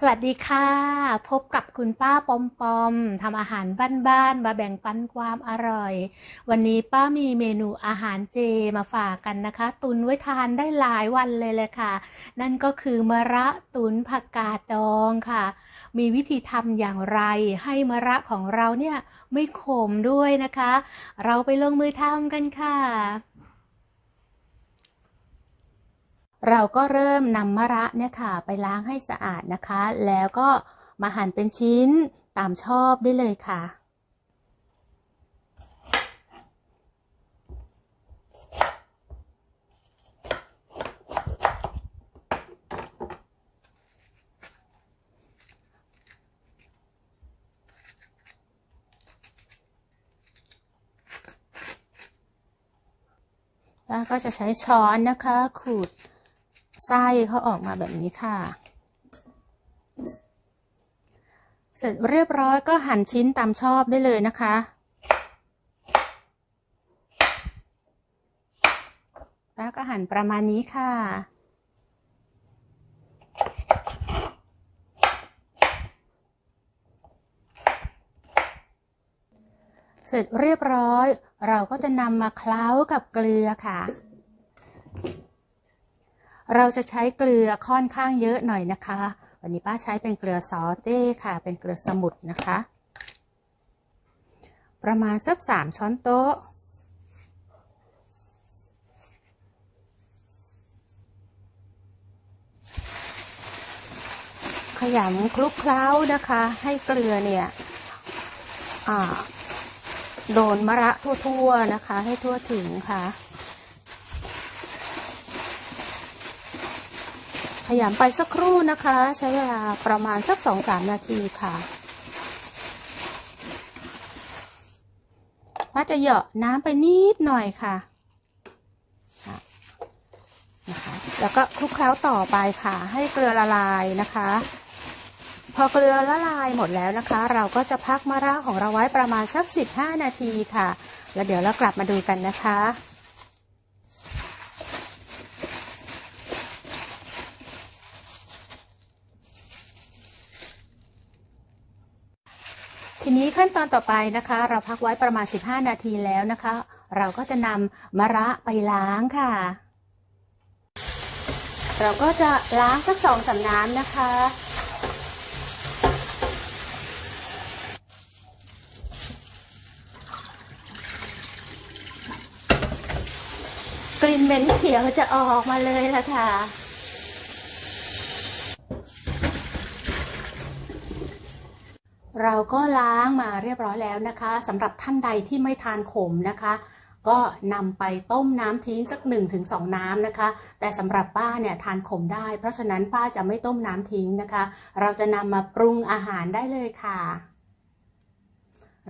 สวัสดีค่ะ พบกับคุณป้าปอมปอมทำอาหารบ้านๆมาแบ่งปันความอร่อย วันนี้ป้ามีเมนูอาหารเจมาฝากกันนะคะ ตุนไว้ทานได้หลายวันเลยเลยค่ะ นั่นก็คือมะระตุนผักกาดดองค่ะ มีวิธีทำอย่างไร ให้มะระของเราเนี่ยไม่ขมด้วยนะคะ เราไปลงมือทำกันค่ะ เราก็เริ่มนำมะระเนี่ยค่ะ ไปล้างให้สะอาดนะคะ แล้วก็มาหั่นเป็นชิ้นตามชอบได้เลยค่ะป้าก็จะใช้ช้อนนะคะขูด ไส้เขาออกมาแบบนี้ค่ะ เสร็จเรียบร้อยก็หั่นชิ้นตามชอบได้เลยนะคะป้าก็หั่นประมาณนี้ค่ะ เสร็จเรียบร้อย เราก็จะนำมาเคล้ากับเกลือค่ะ เราจะใช้เกลือค่อนข้างเยอะหน่อยนะคะ วันนี้ป้าใช้เป็นเกลือซอเต้ค่ะ เป็นเกลือสมุทรนะคะ ประมาณสักสามช้อนโต๊ะ ขยำคลุกเคล้านะคะ ให้เกลือเนี่ยโดนมะระทั่วๆนะคะ ให้ทั่วถึงค่ะ ขยำไปสักครู่นะคะ ใช้เวลาประมาณสักสองสามนาทีค่ะป้าจะเหยาะน้ำไปนิดหน่อยค่ะนะคะแล้วก็คลุกเคล้าต่อไปค่ะ ให้เกลือละลายนะคะ พอเกลือละลายหมดแล้วนะคะ เราก็จะพักมะระของเราไว้ประมาณสัก 15 นาทีค่ะ แล้วเดี๋ยวเรากลับมาดูกันนะคะ นี้ขั้นตอนต่อไปนะคะ เราพักไว้ประมาณ 15 นาทีแล้วนะคะ เราก็จะนำมะระไปล้างค่ะ เราก็จะล้างสักสองสามน้ำนะคะ กลิ่นเหม็นเขียวจะออกมาเลยละค่ะ เราก็ล้างมาเรียบร้อยแล้วนะคะสำหรับท่านใดที่ไม่ทานขมนะคะ ก็นำไปต้มน้ำทิ้งสัก 1-2 น้ำนะคะ แต่สำหรับป้าเนี่ยทานขมได้ เพราะฉะนั้นป้าจะไม่ต้มน้ำทิ้งนะคะ เราจะนำมาปรุงอาหารได้เลยค่ะ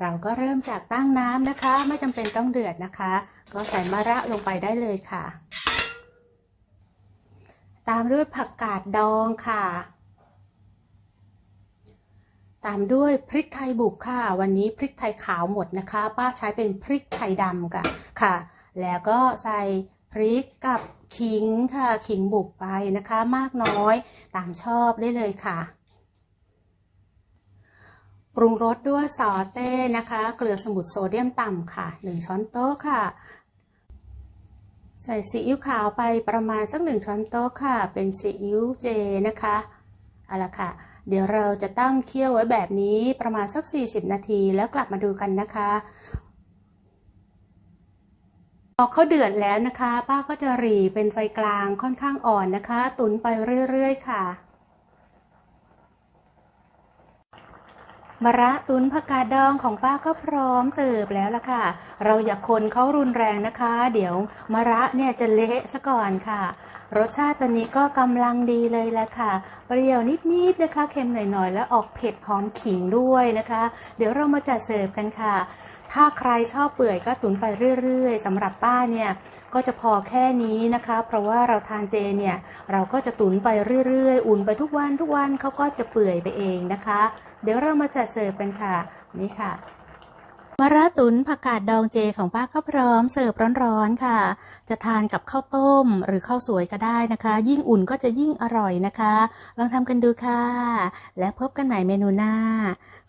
เราก็เริ่มจากตั้งน้ำนะคะ ไม่จำเป็นต้องเดือดนะคะ ก็ใส่มะระลงไปได้เลยค่ะ ตามด้วยผักกาดดองค่ะ ตามด้วยพริกไทยบุกค่ะ วันนี้พริกไทยขาวหมดนะคะ ป้าใช้เป็นพริกไทยดำค่ะค่ะ แล้วก็ใส่พริกกับขิงค่ะขิงบุกไปนะคะ มากน้อยตามชอบได้เลยค่ะ ปรุงรสด้วยซอเต้นะคะ เกลือสมุทรโซเดียมต่ำค่ะ 1 ช้อนโต๊ะค่ะ ใส่ซีอิ๊วขาวไปประมาณสักหนึ่งช้อนโต๊ะค่ะ เป็นซีอิ๊วเจนะคะเอาละค่ะ เดี๋ยวเราจะตั้งเคี่ยวไว้แบบนี้ประมาณสัก 40 นาทีแล้วกลับมาดูกันนะคะพอเขาเดือดแล้วนะคะ ป้าก็จะหรี่เป็นไฟกลางค่อนข้างอ่อนนะคะ ตุนไปเรื่อยๆค่ะ มะระตุนผักกาดดองของป้าก็พร้อมเสิร์ฟแล้วล่ะค่ะ เราอย่าคนเขารุนแรงนะคะ เดี๋ยวมะระเนี่ยจะเละซะก่อนค่ะ รสชาติตัวนี้ก็กำลังดีเลยแหละค่ะ เปรี้ยวนิดๆนะคะ เค็มหน่อยๆ แล้วออกเผ็ดหอมขิงด้วยนะคะ เดี๋ยวเรามาจัดเสิร์ฟกันค่ะ ถ้าใครชอบเปื่อยก็ตุนไปเรื่อยๆสำหรับป้าเนี่ยก็จะพอแค่นี้นะคะ เพราะว่าเราทานเจเนี่ยเราก็จะตุนไปเรื่อยๆ อุ่นไปทุกวันทุกวันเขาก็จะเปื่อยไปเองนะคะ เดี๋ยวเรามาจัดเสิร์ฟกันค่ะนี่ค่ะมะระตุนผักกาดดองเจของป้าก็พร้อมเสิร์ฟร้อนๆค่ะ จะทานกับข้าวต้มหรือข้าวสวยก็ได้นะคะ ยิ่งอุ่นก็จะยิ่งอร่อยนะคะ ลองทำกันดูค่ะ และพบกันใหม่เมนูหน้า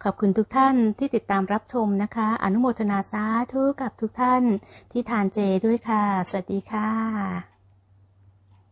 ขอบคุณทุกท่านที่ติดตามรับชมนะคะ อนุโมทนาสาธุกับทุกท่านที่ทานเจด้วยค่ะ สวัสดีค่ะ